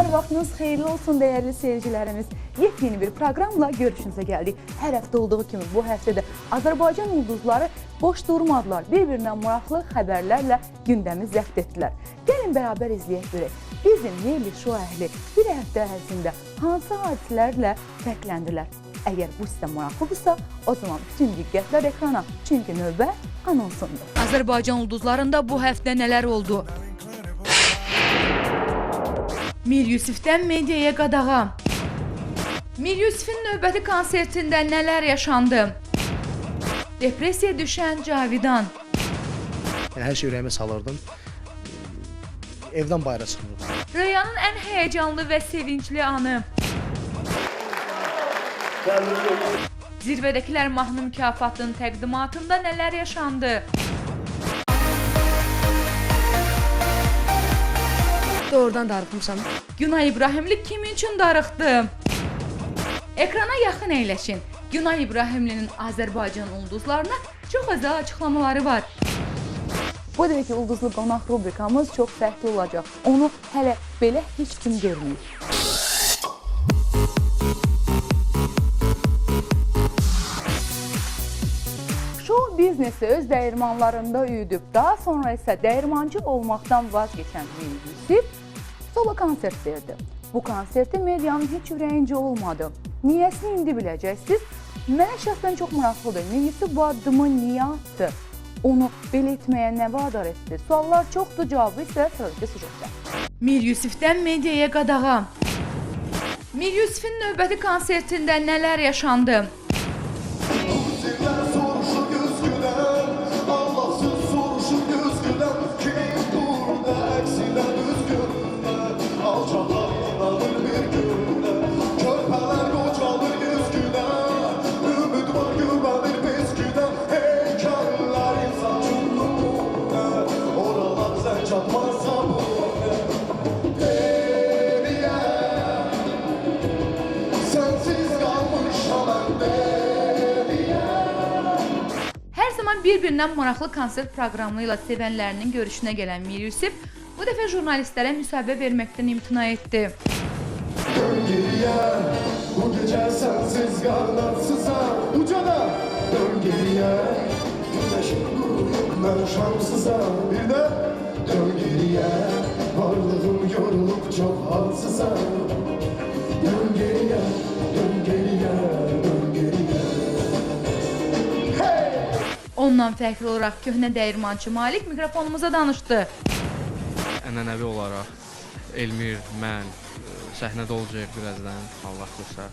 Hər vaxtınız xeyirli olsun dəyərli seyircilərimiz. Yepyeni bir proqramla görüşünüzə gəldik. Hər həftə olduğu kimi bu həftə də Azərbaycan ulduzları boş durmadılar. Bir-birindən maraqlı xəbərlərlə gündəmi zəbt etdilər. Gəlin bərabər izləyək. Bizim yerli şou əhli bir həftə ərzində hansı hadisələrlə fərqləndilər? Əgər bu sizə maraqlıdırsa, o zaman bütün diqqətlər ekrana. Çünki növbə anonsundur. Azərbaycan ulduzlarında bu həftə nələr oldu? Mir Yusifdən mediaya qadağa. Mir Yusifin növbəti konsertində nələr yaşandı? Depressiyaya düşən Cavidan. Yəni hər şey ürəyimə salırdım. Evdən bayıra çıxmırdım. Röyanın ən həyəcanlı və sevincli anı. Zirvədəkilər mahnı mükafatının təqdimatında nələr yaşandı? Doğrudan darıxmışam. Günay İbrahimli kimin üçün darıxdı? Ekrana yaxın əyləşin. Günay İbrahimlinin Azərbaycan ulduzlarına çox özəl açıqlamaları var. Bu dəfəki ulduzlu qonaq rubrikamız çox fərqli olacaq. Onu hələ belə heç kim görməyib. Show biznesi öz dəyirmanlarında üyüdüb, daha sonra isə dəyirmancı olmaqdan vazgeçən Min Yusif solo konsert verdi. Bu konserti medianın heç ürəyincə olmadı. Niyəsini indi biləcəksiniz. Mənə şəxsən çox maraqlıdır. Min Yusif bu addımı niyə atdı? Onu belə etməyə nə vadar etdi? Suallar çoxdur, cavabı isə sözdə süjetdə. Mir Yusifdən mediaya qadağa. Mir Yusifin növbəti konsertində nələr yaşandı? Bir-birindən maraqlı konsert proqramı ilə sevənlərinin görüşünə gələn Mir Yusif bu dəfə jurnalistlərə müsahibə verməkdən imtina etdi. Dön geriye. Varlığım yorulup çok halsızam Ondan fərqli olaraq köhnə dəyirmançı Malik mikrofonumuza danışdı. ənənəvi olaraq Elmir, mən ə, səhnədə olacağıq birazdan, Allah qısa.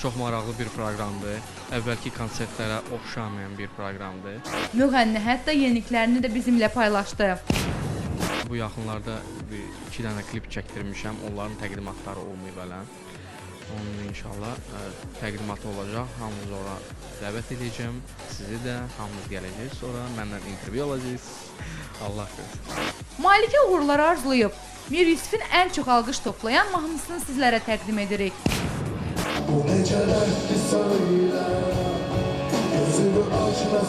Çox maraqlı bir proqramdır. Əvvəlki konsertlərə oxşamayan bir proqramdır. Müğənni hətta yeniliklərini də bizimlə paylaşdı. Bu yaxınlarda bir 2 dənə klip çəkdirmişəm. Onların təqdimatları olmayıb hələ. Onun inşallah ə, təqdimatı olacaq. Hamınızı ora dəvət edəcəm. Sizi də hamınız gələcəksiniz. Sonra məndən intervyu alacaqsınız. Allah qısa. Malikə uğurlar arzulayıb. Mir Yusifin ən çox alqış toplayan mahnısını sizlərə təqdim edirik. Bu geceler bir söyle Gözümü aç da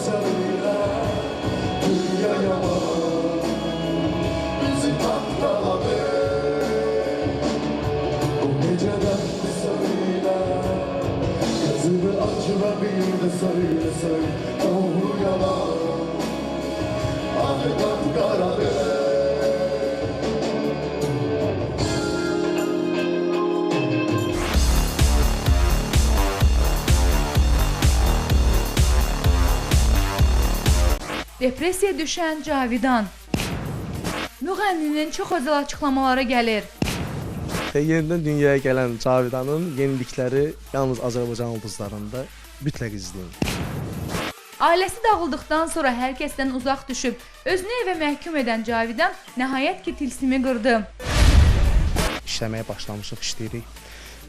Depressiyaya düşən Cavidan. Müğənninin çox özəl açıqlamaları gəlir. Və yenidən dünyaya gələn Cavidanın yenilikləri yalnız Azərbaycan ulduzlarında mütləq izləyin. Ailəsi dağıldıqdan sonra hər kəsdən uzaq düşüb, özünü evə məhkum edən Cavidan nəhayət ki tilsimi qırdı. İşləməyə başlamışıq, işləyirik.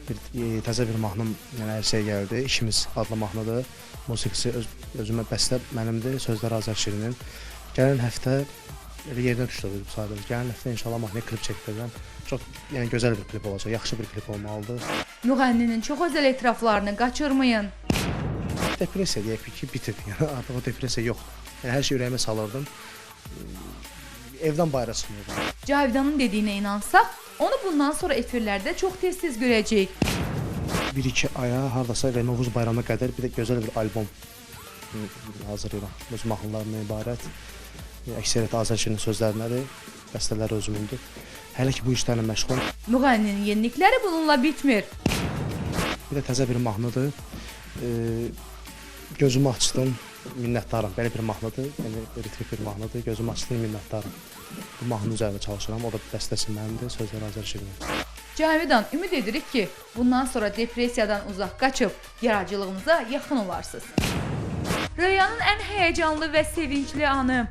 Bir e, təzə bir mahnı yəni hər şey gəldi. İşimiz adlı mahnıdır. Musiqisi öz, özümə bəstə mənimdir, sözləri Azər Şirinin. Gələn həftə elə yerdən düşdü bu sadəcə. Gələn həftə inşallah mahnıya klip çəkdirəcəm. Çox yəni gözəl bir klip olacaq, yaxşı bir klip olmalıdır. Müğənninin çox özəl etiraflarını qaçırmayın. Depressiya deyək ki, bitib. Yəni artıq o depressiya yoxdur. Yəni hər şey ürəyimə salırdım. Evdən bayıra çıxmırdım. Cavidanın dediyinə inansaq, onu bundan sonra efirlərdə çox tez-tez görəcəyik. 1-2 aya hardasa elə Novruz bayramına qədər bir də gözəl bir albom e, hazırlayıram. Öz mahnılarından ibarət. E, Əksəriyyət Azər Şirin sözlərindədir, bəstələri özümündür. Hələ ki bu işlərlə məşğulam. Müğənninin yenilikləri bununla bitmir. Bir də təzə bir mahnıdır. E, gözümü açdım, minnətdaram. Belə bir mahnıdır, yəni ritmik bir mahnıdır. Gözümü açdım, minnətdaram. Bu mahnı üzərində çalışıram. O da bəstəsi mənimdir, sözləri Azər Şirinin. Cavidan, ümid edirik ki, bundan sonra depressiyadan uzaq qaçıb yaradıcılığınıza yaxın olarsınız. Röyanın ən həyəcanlı və sevincli anı.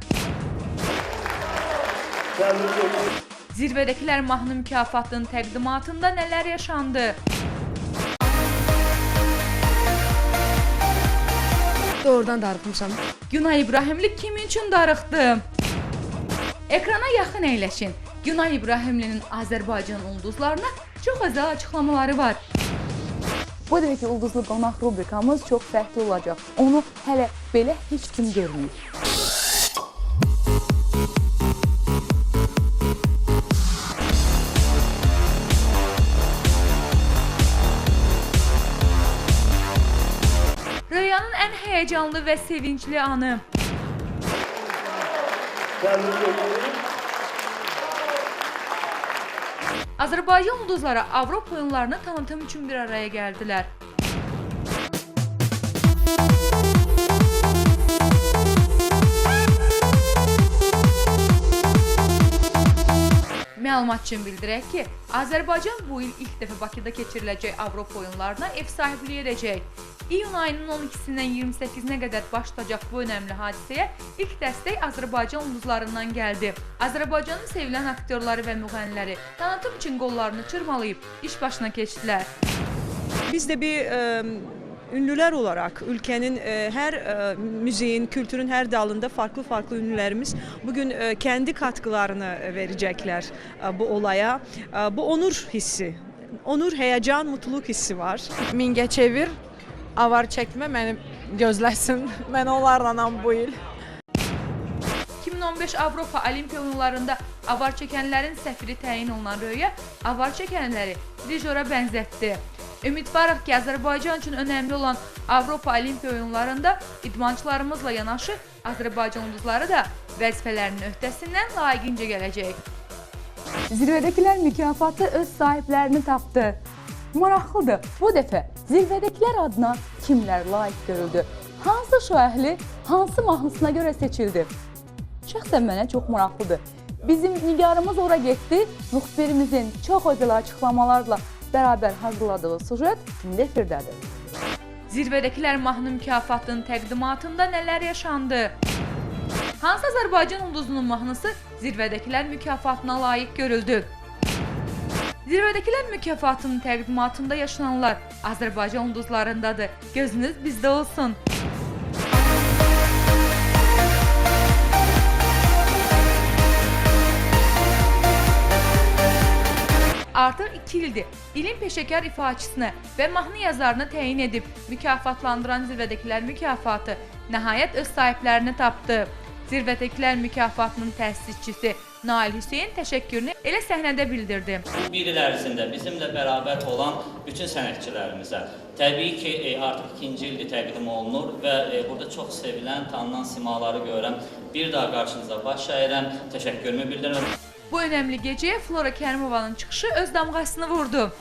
Zirvədəkilər mahnı mükafatının təqdimatında nələr yaşandı? Doğrudan darıxmışam. Günay İbrahimli kimin üçün darıxdı? Ekrana yaxın əyləşin. Günay İbrahimlinin Azərbaycan ulduzlarına çox özəl açıqlamaları var. Bu demək ki, ulduzlu qonaq rubrikamız çox fərqli olacaq. Onu hələ belə heç kim görməyib. Röyanın ən həyəcanlı və sevincli anı. Azərbaycan ulduzları Avropa oyunlarını tanıtım üçün bir araya gəldilər. Məlumat üçün bildirək ki, Azərbaycan bu il ilk dəfə Bakıda keçiriləcək Avropa oyunlarına ev sahibliyi edəcək. İyun ayının 12-sindən 28-nə qədər baş tutacaq bu önəmli hadisəyə ilk dəstək Azərbaycan ulduzlarından gəldi. Azərbaycanın sevilən aktyorları və müğənniləri tanıtım üçün qollarını çırmalayıb iş başına keçdilər. Biz de bir e, ünlüler olarak ülkenin e, her e, müziğin, kültürün her dalında farklı farklı ünlülerimiz bugün e, kendi katkılarını verecekler e, bu olaya. E, bu onur hissi, onur, heyecan, mutluluk hissi var. Mingəçevir avar çəkmə məni gözləsin. Mən onlarla bu il 2015 Avropa Olimpiya oyunlarında avar çəkənlərin səfiri təyin olunan Röya avar çəkənləri dirijora bənzətdi. Ümidvarıq ki, Azərbaycan üçün önəmli olan Avropa Olimpiya oyunlarında idmançılarımızla yanaşı Azərbaycan ulduzları da vəzifələrinin öhdəsindən layiqincə gələcək. Zirvədəkilər mükafatı öz sahiblərini tapdı. Maraqlıdır. Bu dəfə zirvədəkilər adına kimlər layiq görüldü? Hansı şəhərli hansı mahnısına görə seçildi? Şəxsən mənə çox maraqlıdır. Bizim nigarımız ora getdi. Müxbirimizin çox özel açıqlamalarla bərabər hazırladığı sujet indi efirdədir. Zirvədəkilər mahnı mükafatının təqdimatında nələr yaşandı? Hansı Azərbaycan ulduzunun mahnısı zirvədəkilər mükafatına layiq görüldü? Zirvədəkilər mükafatının təqdimatında yaşananlar Azərbaycan ulduzlarındadır. Gözünüz bizdə olsun. Artıq 2 ildir ilin peşəkar ifaçısını və mahnı yazarını təyin edib mükafatlandıran Zirvədəkilər mükafatı nəhayət öz sahiblərini tapdı. Zirvədəkilər mükafatının təsisçisi Nail Hüseyn təşəkkürünü elə səhnədə bildirdi. Bir il ərzində bizimlə bərabər olan bütün sənətçilərimizə təbii ki, e, artıq ikinci ildir təqdim olunur və e, burada çox sevilən, tanınan simaları görürəm. Bir daha qarşınıza baş əyirəm, təşəkkürümü bildirirəm. Bu önəmli gecəyə Flora Kərimovanın çıxışı öz damğasını vurdu.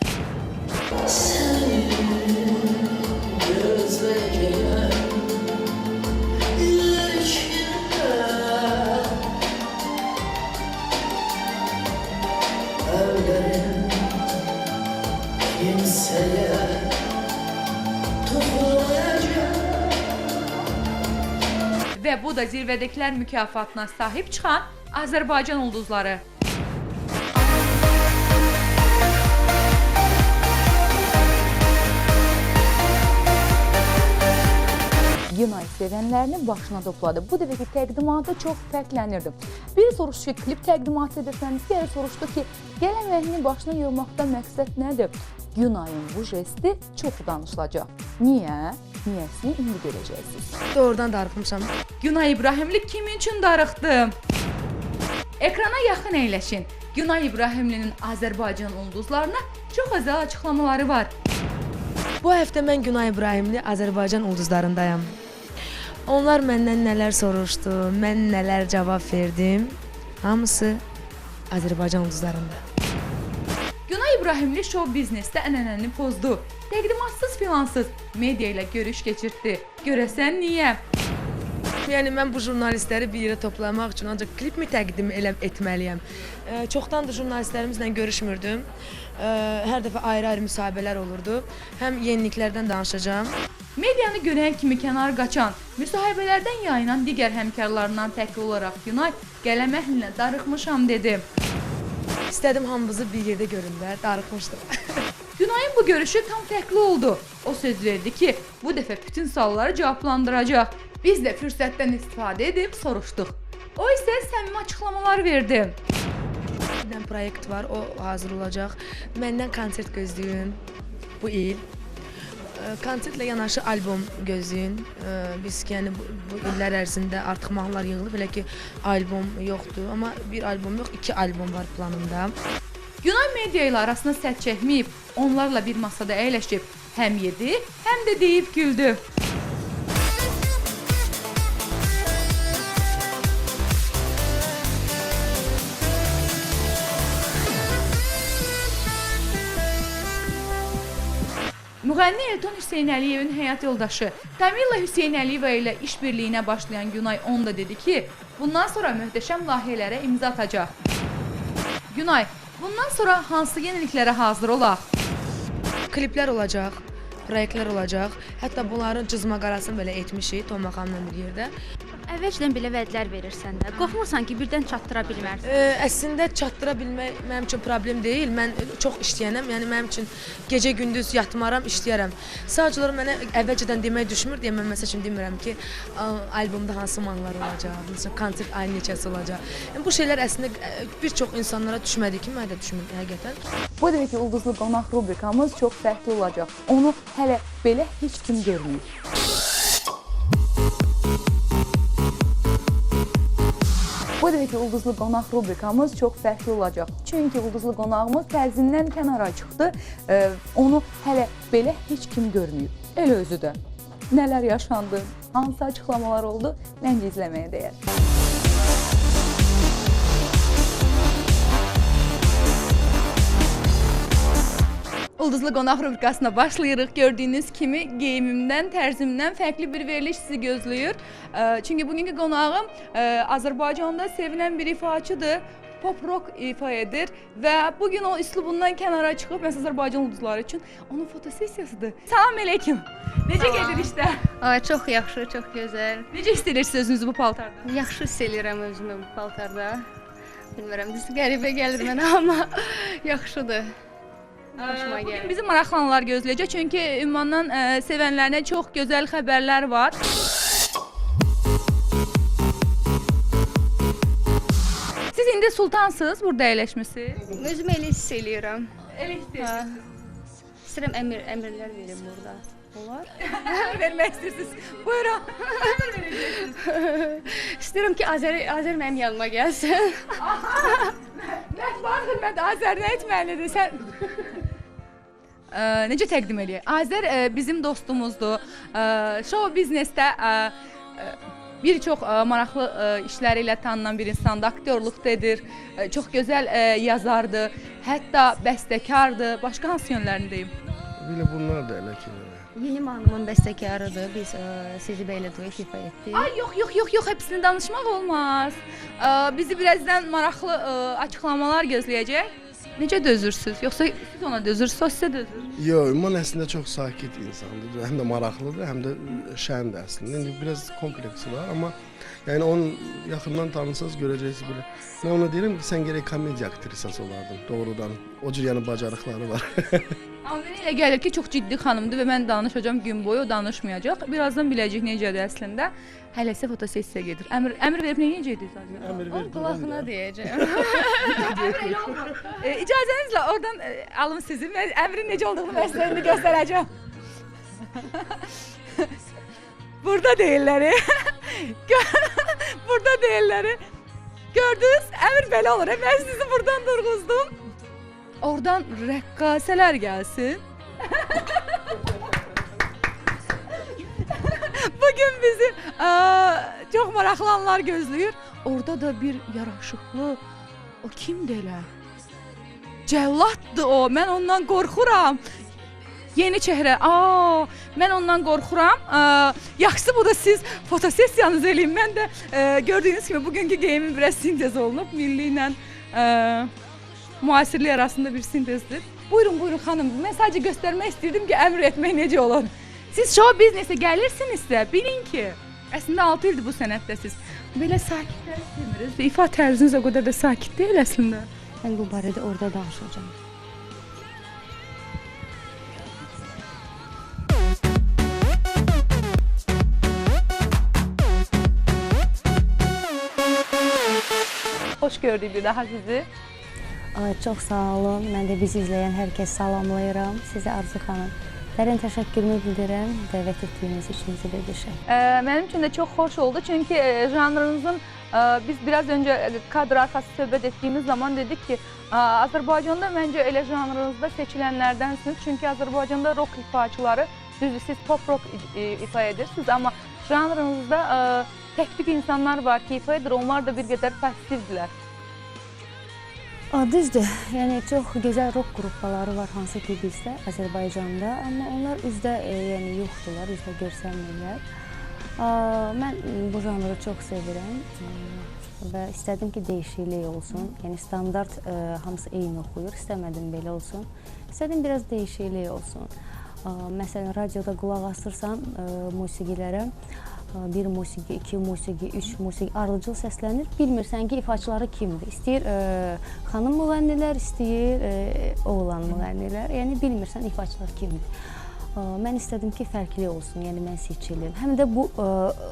Kimseye bu da zirvədəkilər mükafatına sahib çıxan Azərbaycan ulduzları. Günay sevənlərini başına topladı. Bu dəfəki təqdimatı çox fərqlənirdi. Biri soruşdu ki, klip təqdimatı edirsən, digəri soruşdu ki, gələn vəhini başına yığmaqda məqsəd nədir? Günayın bu jesti çox danışılacaq. Niyə? Niyəsini indi görəcəksiniz. Doğrudan darıxmışam. Günay İbrahimli kimin üçün darıxdı? Ekrana yaxın əyləşin. Günay İbrahimlinin Azərbaycan ulduzlarına çox özəl açıqlamaları var. Bu həftə mən Günay İbrahimli Azərbaycan ulduzlarındayam. Onlar məndən nələr soruşdu, mən nələr cavab verdim. Hamısı Azərbaycan ulduzlarında. Günay İbrahimli şou biznesdə ənənəni pozdu. Təqdimatsız filansız media ilə görüş keçirtdi. Görəsən niyə? Yəni mən bu jurnalistləri bir yerə toplamaq üçün ancaq klipmi təqdim elə etməliyəm. E, çoxdandır jurnalistlərimizlə görüşmürdüm. E, hər dəfə ayrı-ayrı müsahibələr olurdu. Həm yeniliklərdən danışacağam. Medianı görən kimi kənar qaçan, müsahibələrdən yayınan digər həmkarlarından fərqli olaraq Günay qələm əhlinə darıxmışam dedi. İstədim hamımızı bir yerdə görünlər, darıxmışdım. Günayın bu görüşü tam fərqli oldu. O söz verdi ki, bu dəfə bütün sualları cavablandıracaq. Biz də fürsətdən istifadə edib soruşduq. O isə səmimi açıqlamalar verdi. Bir dənə proyekt var, o hazır olacaq. Məndən konsert gözləyin bu il. Ə, Konsertlə yanaşı albom gözləyin. Ə, Biz yəni bu, bu illər ərzində artıq mahnılar yığılıb, elə ki albom yoxdur, amma bir albom yox, iki albom var planımda. Günay media ilə arasına sədd çəkməyib, onlarla bir masada əyləşib, həm yedi, həm də deyib güldü. Müğənni Elton Hüseynəliyevin həyat yoldaşı Tamila Hüseynəliyeva ilə işbirliyinə başlayan Günay onda dedi ki, bundan sonra möhtəşəm layihələrə imza atacaq. Günay, bundan sonra hansı yeniliklərə hazır olaq? Kliplər olacaq, proyektlər olacaq. Hətta bunların cızma-qarasını belə etmişik Toma xanımla bir yerdə. Əvvəlcədən belə vədlər verirsən də, qorxmursan ki, birdən çatdıra bilmərsən. Ə, əslində çatdıra bilmək mənim üçün problem deyil. Mən çox işləyənəm. Yəni mənim üçün gecə-gündüz yatmaram, işləyərəm. Sadəcə olaraq mənə əvvəlcədən demək düşmür deyə mən məsəl üçün demirəm ki, ə, albomda hansı mahnılar olacaq, məsələn konsert ayın neçəsi olacaq. Yəni bu şeylər əslində ə, bir çox insanlara düşmədi ki, mənə də düşmür həqiqətən. Bu dəfəki ulduzlu qonaq rubrikamız çox fərqli olacaq. Onu hələ belə heç kim görməyib. Bu dəfəki ulduzlu qonaq rubrikamız çox fərqli olacaq. Çünki ulduzlu qonağımız tərzindən kənara çıxdı. Ee, onu hələ belə heç kim görməyib. Elə özü də. Nələr yaşandı, hansı açıqlamalar oldu, məncə izləməyə dəyər. Ulduzlu qonaq rubrikasına başlayırıq. Gördüyünüz kimi geyimimdən, tərzimdən fərqli bir veriliş sizi gözləyir. Ə, Çünki bugünkü qonağım ə, Azərbaycanda sevilən bir ifaçıdır. Pop rock ifa edir və bu gün o üslubundan kənara çıxıb məsələn Azərbaycan ulduzları üçün onun fotosessiyasıdır. Salam əleykum. Necə gedir işdə? Ay, çox yaxşı, çox gözəl. Necə hiss edirsiniz özünüzü bu paltarda? Yaxşı hiss eləyirəm özümü bu paltarda. Bilmirəm, düz qəribə gəlir mənə, amma yaxşıdır. Xoşuma Bugün gəlir. bizi maraqlananlar gözləyəcək çünki ünvandan ə, sevənlərinə çox gözəl xəbərlər var. Siz indi sultansınız, burada əyləşmisiniz. Özümü elə hiss eləyirəm. Elə Hə. İstəyirəm əmr əmrlər verim burada. Olar? vermək istəyirsiniz. Buyurun. Verəcəksiniz. İstəyirəm ki, Azər Azər mənim yanıma gəlsin. Mətbuat xidməti Azər nə etməlidir? Sən Ə, necə təqdim eləyək? Azər ə, bizim dostumuzdur. Ə, Show biznesdə ə, ə, bir çox ə, maraqlı ə, işləri ilə tanınan bir insandır. Aktyorluq da edir. Ə, Çox gözəl ə, yazardır. Hətta bəstəkardır. Başqa hansı yönlərindəyim? Belə bunlar da elə ki. Yeni mahnımın bəstəkarıdır. Biz ə, sizi belə duet ifa etdik. Ay yox yox yox yox hepsini danışmaq olmaz. Ə, bizi birazdan maraqlı ə, açıqlamalar gözləyəcək. Necə dözürsüz? Yoxsa siz ona dözürsüz, o sizə dözür? Yox, Ümran əslində çox sakit insandır. Həm də maraqlıdır, həm də şəndir əslində. İndi biraz kompleksi var, amma yəni onu yaxından tanısanız görəcəksiniz belə. Mən ona deyirəm ki, sən gərək komediya aktrisası olardın. Doğrudan. O cür yəni bacarıqları var. Amma elə gəlir ki, çox ciddi xanımdır və mən danışacağam gün boyu, o danışmayacaq. Birazdan biləcək necədir əslində. Hələ isə fotosessiya gedir. Əmr əmr verib nə edəcəksiniz zaten? Əmr Onun qulağına deyəcəm. E, icazənizlə oradan e, alım sizi. Mən əmrin necə olduğunu mən sizə indi göstərəcəm. Burada deyirlər. e. Burada deyirlər. e. Gördünüz? Əmir belə olur. Mən sizi buradan durğuzdum. Oradan rəqqasələr gəlsin. Bugün bizi aa, çox maraqlı anlar gözləyir. Orada da bir yaraşıqlı o kimdir elə? Cəlladdır o. Mən ondan qorxuram. Yeni çehrə. Aa, mən ondan qorxuram. Aa, yaxşısı bu da siz fotosessiyanızı eləyin. Mən də e, gördüyünüz kimi bugünkü geyimim biraz sintez olunub milli ilə müasirlik arasında bir sintezdir. Buyurun, buyurun xanım. Mən sadəcə göstərmək istirdim ki, əmr etmək necə olur. Siz show biznesə gəlirsinizsə, bilin ki, əslində 6 ildir bu sənətdəsiz. Belə sakitləri sevmirsiniz. İfa tərziniz o qədər də sakit deyil əslində. Mən bu barədə orada danışacağam. Xoş gördük bir daha sizi. Çox sağ olun. Mən də bizi izləyən hər kəs salamlayıram. Sizə Arzu xanım. Dərin təşəkkürümü bildirirəm dəvət etdiyiniz üçün Zibədişə. Ə, Mənim üçün də çox xoş oldu çünki janrınızın biz biraz öncə ə, kadr arxası söhbət etdiyimiz zaman dedik ki, Azərbaycanda məncə elə janrınızda seçilənlərdənsiniz. Çünki Azərbaycanda rock ifaçıları düzdür siz pop rock ifa edirsiniz, amma janrınızda tək-tük insanlar var ki, ifa edir. Onlar da bir qədər passivdirlər. Düzdür. Yəni çox gözəl rock qrupları var hansı ki bizdə Azərbaycanda, amma onlar üzdə e, yəni yoxdular, üzdə görsənmirlər. Mən bu janrı çox sevirəm e, və istədim ki dəyişiklik olsun. Yəni standart e, hamısı eyni oxuyur, istəmədim belə olsun. İstədim biraz dəyişiklik olsun. A, Məsələn, radioda qulaq asırsan e, musiqilərə, bir musiqi, iki musiqi, üç musiqi ardıcıl səslənir. Bilmirsən ki, ifaçıları kimdir. İstəyir e, xanım müğənnilər, istəyir e, oğlan müğənnilər. Yəni bilmirsən ifaçılar kimdir. A, Mən istədim ki, fərqli olsun, yəni mən seçilim. Həm də bu ə,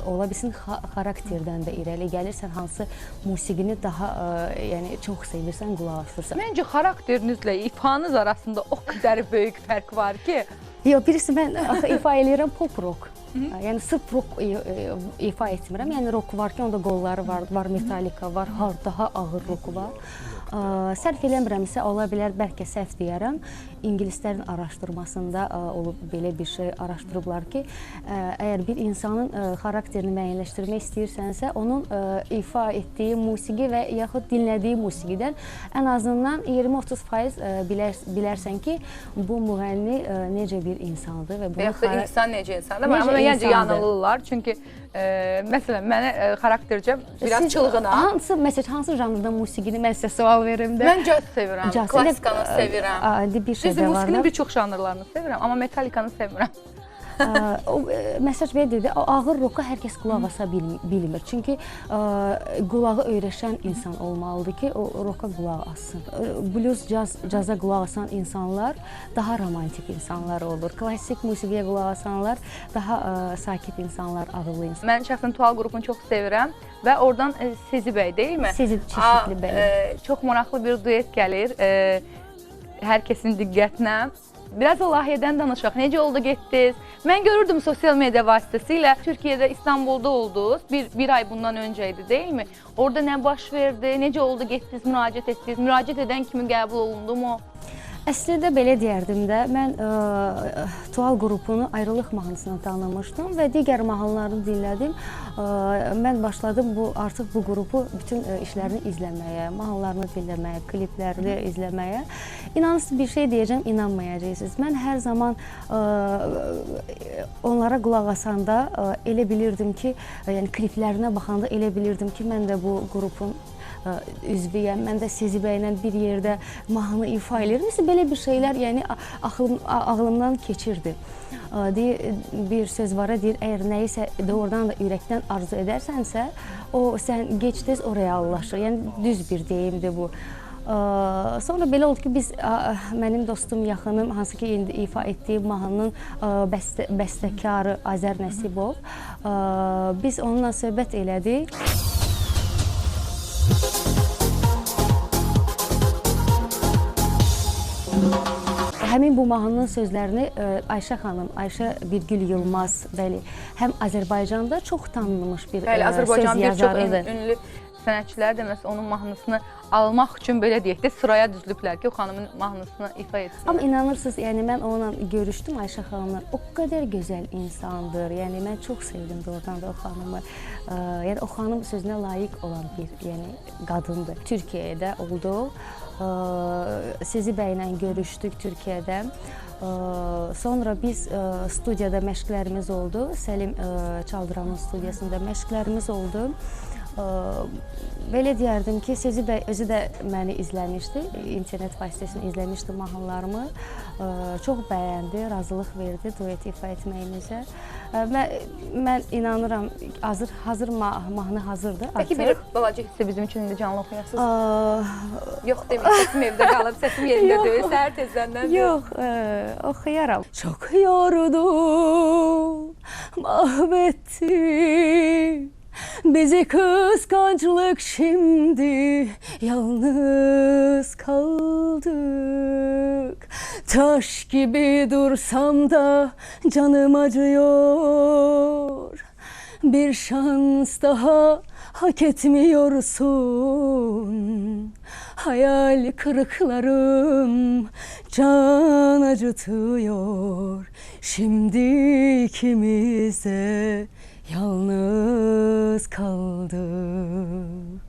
ola bilsin xa xarakterdən də irəli gəlirsən, hansı musiqini daha ə, yəni çox sevirsən, qulaq asırsan. Məncə xarakterinizlə ifanız arasında o qədər böyük fərq var ki, Yox, birisi mən axı ifa eləyirəm pop rock. Yəni sırf rock i- i- ifa etmirəm. Yəni rock var ki, onda qolları var, var Metallica var, har daha ağır rock var. Sərf eləmirəmsə ola bilər bəlkə səhv deyərəm. İngilislərin araşdırmasında olub belə bir şey araşdırıblar ki, əgər bir insanın xarakterini müəyyənləşdirmək istəyirsənsə, onun ifa etdiyi musiqi və yaxud dinlədiyi musiqidən ən azından 20-30% ə, bilər, bilərsən ki, bu müğənni necə bir insandır və Və bunun yaxud insan necə insandır? Necə Amma məncə insandır? yanılırlar. Çünki e, məsələn mənə e, xaraktercə biraz Siz çılğınam. Hansı məsəl hansı janrda musiqini mən sizə sual verim də? Mən caz sevirəm, Caz, klassikanı sevirəm. A, indi bir şey də var. musiqinin bir çox janrlarını sevirəm, amma metalikanı sevmirəm. O ə, məsaj belə dedi, ağır roka hər kəs qulaq asa bil, bilmir. Çünki qulağı öyrəşən insan olmalıdır ki, o roka qulaq assın. Blues, caz, caza qulaq asan insanlar daha romantik insanlar olur. Klassik musiqiyə qulaq asanlar daha sakit insanlar, ağıllı insanlar. Mən şəxsən Tual qrupunu çox sevirəm və oradan e, Sezi bəy deyilmi? Sezi Çeşitli bəy. e, çox maraqlı bir duet gəlir. E, hər kəsin diqqətinə. Biraz o layihədən danışaq. Necə oldu getdiniz? Mən görürdüm sosial media vasitəsilə Türkiyədə İstanbulda oldunuz. Bir, bir ay bundan öncə idi, deyilmi? Orada nə baş verdi? Necə oldu getdiniz, müraciət etdiniz? Müraciət edən kimi qəbul olundumu? Əslində belə deyərdim də, mən ə, Tual qrupunu Ayrılıq mahnısına tanımışdım və digər mahnılarını dinlədim. Ə, mən başladım bu artıq bu qrupu bütün ə, işlərini izləməyə, mahnılarını dinləməyə, kliplərini izləməyə. İnanırsınız bir şey deyəcəm, inanmayacaqsınız. Mən hər zaman ə, onlara qulaq asanda ə, elə bilirdim ki, ə, yəni kliplərinə baxanda elə bilirdim ki, mən də bu qrupun ə, üzvüyəm. Mən də Sezi bəylə bir yerdə mahnı ifa eləyirəm. Məsələn belə bir şeylər, yəni a- axılım a- ağlımdan keçirdi. Bir söz var, deyir, əgər nəyisə doğrudan da ürəkdən arzu edərsənsə, o sən gec-tez o reallaşır. Yəni düz bir deyimdir bu. Sonra belə oldu ki, biz mənim dostum, yaxınım, hansı ki indi ifa etdiyim mahnının bəstə, bəstəkarı Azər Nəsibov, biz onunla söhbət elədik. Həmin bu mahnının sözlərini ə, Ayşə xanım, Ayşə Birgül Yılmaz, bəli, həm Azərbaycanda çox tanınmış bir Bəli, ə, Azərbaycanın söz bir çox ün- yazarıdır. ünlü sənətçilər də məsələn onun mahnısını almaq üçün belə deyək də sıraya düzülüblər ki, o xanımın mahnısını ifa etsin. Amma inanırsınız, yəni mən onunla görüşdüm Ayşə xanımla. O qədər gözəl insandır. Yəni mən çox sevdim doğrudan da o xanımı. Ə, yəni o xanım sözünə layiq olan bir, yəni qadındır. Türkiyədə oldu. Ə, Sizi bəylə görüşdük Türkiyədə. Ə, Sonra biz ə, studiyada məşqlərimiz oldu. Səlim Çaldıranın studiyasında məşqlərimiz oldu. Ə, Belə deyərdim ki, Sezi bəy özü də məni izləmişdi, internet vasitəsilə izləmişdi mahnılarımı. Ə, Çox bəyəndi, razılıq verdi duet ifa etməyimizə. Ə, Mən mən inanıram hazır hazır ma mahnı hazırdır. Peki bir balaca hissə bizim üçün indi canlı oxuyasınız. Aa, Yox demək, səsim evdə qalıb, səsim yerində deyil, səhər tezdən. Yox, ə, oxuyaram. Çox yordum, mahvetti. Bizi kıskançlık şimdi yalnız kaldık. Taş gibi dursam da canım acıyor. Bir şans daha hak etmiyorsun. Hayal kırıklarım can acıtıyor. Şimdi ikimiz de yalnız kaldık.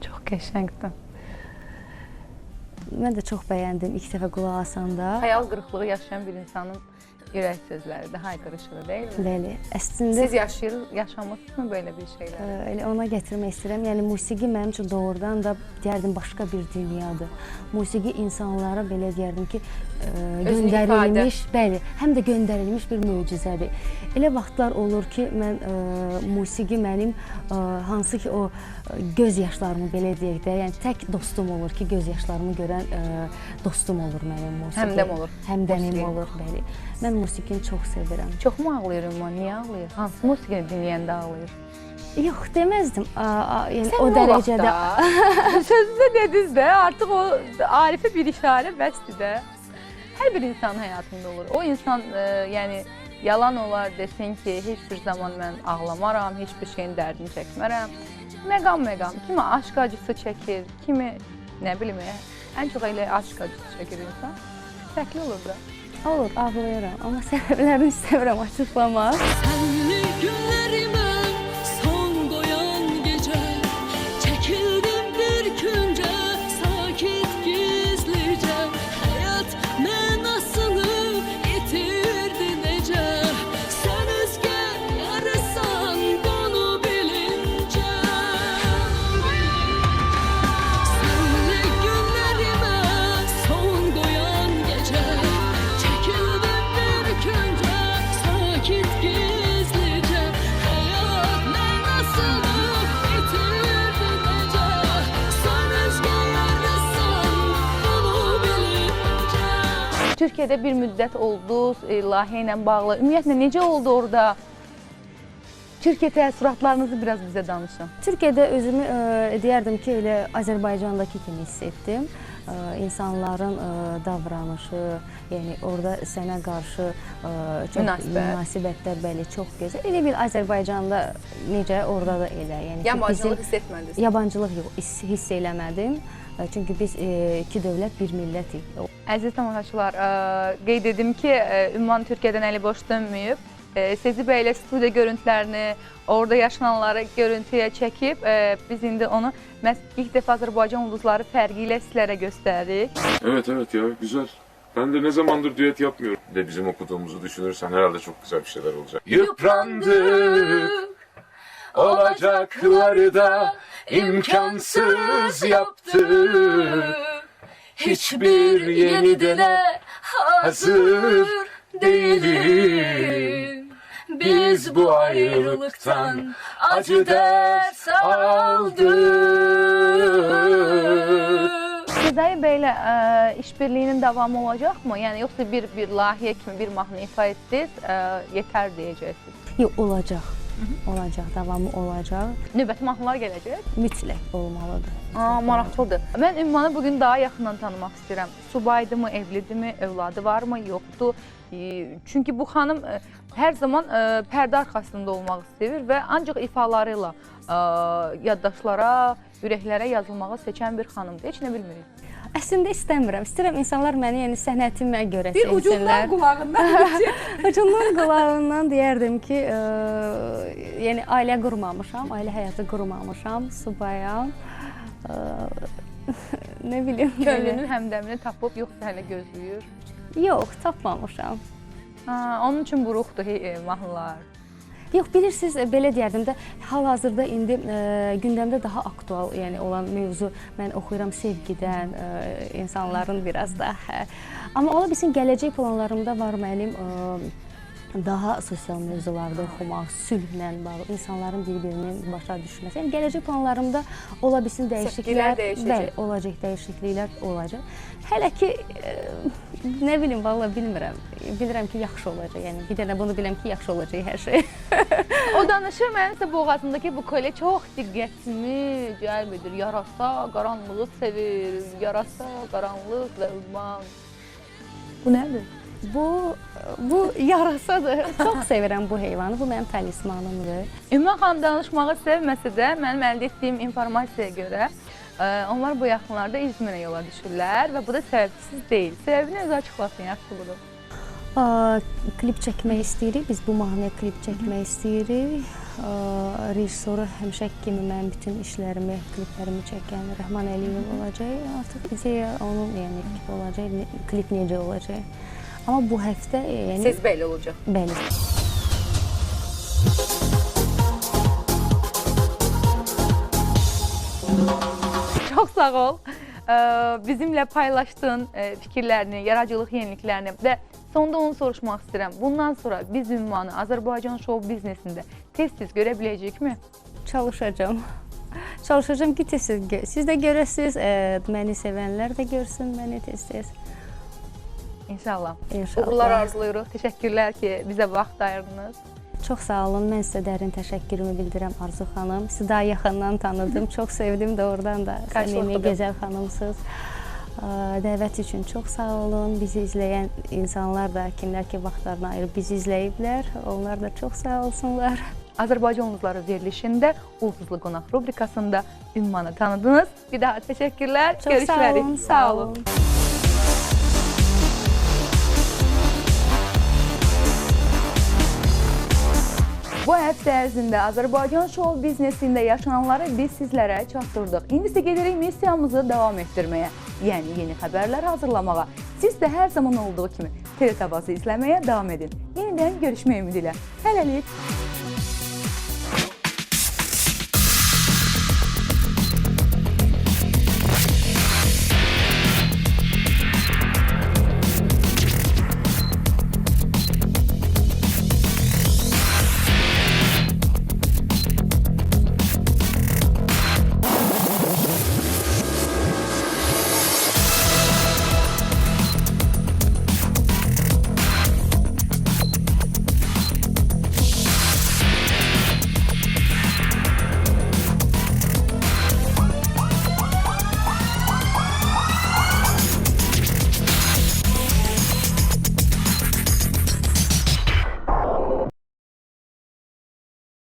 Çox qəşəngdir. Mən də çox bəyəndim ilk dəfə qulaq asanda. Xəyal qırıqlığı yaşayan bir insanın ürək sözləridir, hayqırışıdır, deyilmi? Bəli, əslində Siz yaşayır, yaşamısınız belə bir şeylər? Ə, Elə ona gətirmək istəyirəm. Yəni musiqi mənim üçün doğrudan da deyərdim başqa bir dünyadır. Musiqi insanlara belə deyərdim ki, Özünü göndərilmiş, bəli, həm də göndərilmiş bir möcüzədir. Elə vaxtlar olur ki, mən ə, musiqi mənim ə, hansı ki o ə, göz yaşlarımı belə deyək də, yəni tək dostum olur ki, göz yaşlarımı görən ə, dostum olur mənim musiqi. Həmdəm olur. Həmdəmim Musiqi. olur, bəli. Mən musiqini çox sevirəm. Çoxmu ağlayır Ümman? Niyə ağlayır? Hansı musiqini dinləyəndə ağlayır? Yox deməzdim. A, a, yəni Sən o dərəcədə Sözünüzdə dediniz də, artıq o Arifə bir işarə bəsdir də. Hər bir insanın həyatında olur. O insan e, yəni yalan olar desin ki, heç bir zaman mən ağlamaram, heç bir şeyin dərdini çəkmərəm. Məqam məqam. Kimi aşk acısı çəkir, kimi nə bilim, e, ən çox elə aşk acısı çəkir insan. Fərqli olur da. olur, ağlayıram. Amma səbəblərini istəmirəm açıqlamaq. Türkiyədə bir müddət oldunuz, e, layihə ilə bağlı. Ümumiyyətlə necə oldu orada? Türkiyə təəssüratlarınızı biraz bizə danışın. Türkiyədə özümü ə, deyərdim ki, elə Azərbaycandakı kimi hiss etdim. Ə, insanların ə, davranışı, yəni orada sənə qarşı ə, çox Münasibət. münasibətlər bəli çox gözəl. Elə bil Azərbaycanda necə, orada da elə. Yəni Yabancılıq hiss etmədiniz. Yabancılıq yox, hiss, hiss eləmədim. Ə, Çünki biz e, iki dövlət, bir millətik. Əziz tamaşaçılar, ə, qeyd edim ki, ə, Ümman Türkiyədən əli boş dönməyib. Sezi bəy ilə studiya görüntülərini, orada yaşananları görüntüyə çəkib, biz indi onu məhz ilk dəfə Azərbaycan ulduzları fərqi ilə sizlərə göstərdik. Evet evet ya güzel. Ben de ne zamandır düet yapmıyorum. Bir De bizim okuduğumuzu düşünürsen herhalde çok güzel bir şeyler olacak. Yıprandık olacakları da imkansız yaptık. Hiçbir yeni dile hazır değilim. Biz bu ayrılıktan acı ders aldık. Sezai bəylə ə, işbirliyinin davamı olacaqmı? Yəni yoxsa bir bir layihə kimi bir mahnı ifa etdiniz, ə, yetər deyəcəksiniz. Yox, olacaq. Olacaq, davamı olacaq. Növbəti mahnılar gələcək? Mütləq olmalıdır. Aa, maraqlıdır. Mən Ümmanı bu gün daha yaxından tanımaq istəyirəm. Subaydımı, evlidimi, övladı varmı, yoxdur? E, Çünki bu xanım e, hər zaman e, pərdə arxasında olmaq istəyir və ancaq ifaları ilə e, yaddaşlara, ürəklərə yazılmağı seçən bir xanımdır. Heç nə bilmirik. Əslində istəmirəm. İstəyirəm insanlar məni, yəni sənətimə görə Bir ucundan sevsinlər. qulağından Ucundan qulağından deyərdim ki, ə, yəni ailə qurmamışam, ailə həyatı qurmamışam, subayam. Ə, nə bilim. könlünün həmdəmini tapıb yoxsa hələ gözləyir. Yox, tapmamışam. Ha, onun üçün buruqdur e, mahnılar. Yox, bilirsiniz, belə deyərdim də, hal-hazırda indi ə, gündəmdə daha aktual, yəni olan mövzu mən oxuyuram sevgidən, ə, insanların biraz da. Hə. Amma ola bilsin gələcək planlarımda var mənim ə, daha sosial mövzularda oxumaq, sülhlə bağlı, insanların bir-birinin başa düşməsi. Yəni gələcək planlarımda ola bilsin dəyişikliklər, bəli, olacaq dəyişikliklər olacaq. Hələ ki ə, nə bilim, valla bilmirəm. Bilirəm ki, yaxşı olacaq. Yəni bir dənə bunu biləm ki, yaxşı olacaq hər şey. O danışır mənimsə boğazındakı bu kolye çox diqqətimi cəlb edir. Yarasa qaranlığı sevir, yarasa qaranlıq və ümman. Bu nədir? Bu bu yarasadır. Çox sevirəm bu heyvanı. Bu mənim talismanımdır. Ümran xanım danışmağı sevməsə də mənim əldə etdiyim informasiyaya görə onlar bu yaxınlarda İzmirə yola düşürlər və bu da səbəbsiz deyil. Səbəbini özü açıqlasın, yaxşı olur. Klip çəkmək istəyirik. Biz bu mahnıya klip çəkmək istəyirik. Rejissoru həmişə kimi mən bütün işlərimi, kliplərimi çəkən Rəhman Əliyev olacaq. Artıq ideya onun yəni olacaq, ne- klip necə olacaq. Amma bu həftə yəni Siz belə olacaq. bəli. Sağ ol. Ə, Bizimlə paylaşdığın ə, fikirlərini, yaradıcılıq yeniliklərini və sonda onu soruşmaq istəyirəm. Bundan sonra biz ünvanı Azərbaycan şou biznesində tez-tez görə biləcəyikmi? Çalışacağam. Çalışacağam ki, tez siz, gö- siz də görəsiniz, e, məni sevənlər də görsün məni tez-tez. İnşallah. İnşallah. Uğurlar arzulayırıq. Təşəkkürlər ki, bizə vaxt ayırdınız. Çox sağ olun. Mən sizə dərin təşəkkürümü bildirirəm Arzu xanım. Sizi daha yaxından tanıdım. Çox sevdim doğrudan da. Qarşılıqlı Səmimi, da. gözəl xanımsınız. Dəvət üçün çox sağ olun. Bizi izləyən insanlar da, kimlər ki vaxtlarını ayırıb bizi izləyiblər, onlar da çox sağ olsunlar. Azərbaycan ulduzları verilişində Ulduzlu qonaq rubrikasında ünvanı tanıdınız. Bir daha təşəkkürlər. Çox sağ Görüşlərik. olun. Sağ olun. Bu həftə ərzində Azərbaycan şou biznesində yaşananları biz sizlərə çatdırdıq. İndi isə gedirik missiyamızı davam etdirməyə, yəni yeni xəbərlər hazırlamağa. Siz də hər zaman olduğu kimi TRT bazı izləməyə davam edin. Yenidən görüşmək ümidi ilə. Hələlik.